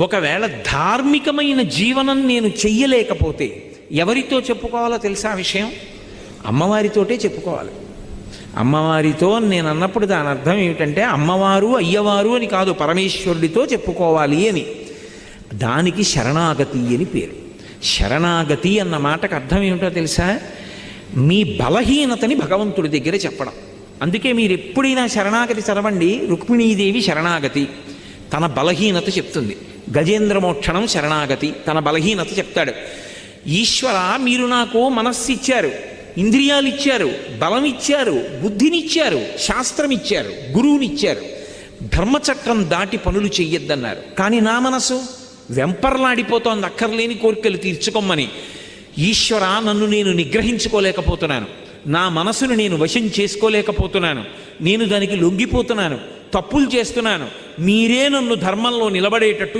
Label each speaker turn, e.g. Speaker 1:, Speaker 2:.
Speaker 1: ఒకవేళ ధార్మికమైన జీవనం నేను చెయ్యలేకపోతే ఎవరితో చెప్పుకోవాలో తెలుసా విషయం? అమ్మవారితోటే చెప్పుకోవాలి. అమ్మవారితో నేను అన్నప్పుడు దాని అర్థం ఏమిటంటే అమ్మవారు అయ్యవారు అని కాదు పరమేశ్వరుడితో చెప్పుకోవాలి అని. దానికి శరణాగతి అని పేరు. శరణాగతి అన్న మాటకు అర్థం ఏమిటో తెలుసా? మీ బలహీనతని భగవంతుడి దగ్గర చెప్పడం. అందుకే మీరు ఎప్పుడైనా శరణాగతి చదవండి రుక్మిణీదేవి శరణాగతి. తన బలహీనత చెప్తుంది. గజేంద్రమోక్షణం శరణాగతి. తన బలహీనత చెప్తాడు. ఈశ్వర మీరు నాకు మనస్సు ఇచ్చారు ఇంద్రియాలు ఇచ్చారు బలం ఇచ్చారు బుద్ధినిచ్చారు. శాస్త్రం ఇచ్చారు గురువునిచ్చారు. ధర్మచక్రం దాటి పనులు చెయ్యొద్దన్నారు. కానీ నా మనసు వెంపర్లాడిపోతోంది. అక్కర్లేని కోరికలు తీర్చుకోమని. ఈశ్వర నన్ను నేను నిగ్రహించుకోలేకపోతున్నాను. నా మనసును నేను వశం చేసుకోలేకపోతున్నాను. నేను దానికి లొంగిపోతున్నాను. తప్పులు చేస్తున్నాను. మీరే నన్ను ధర్మంలో నిలబడేటట్టు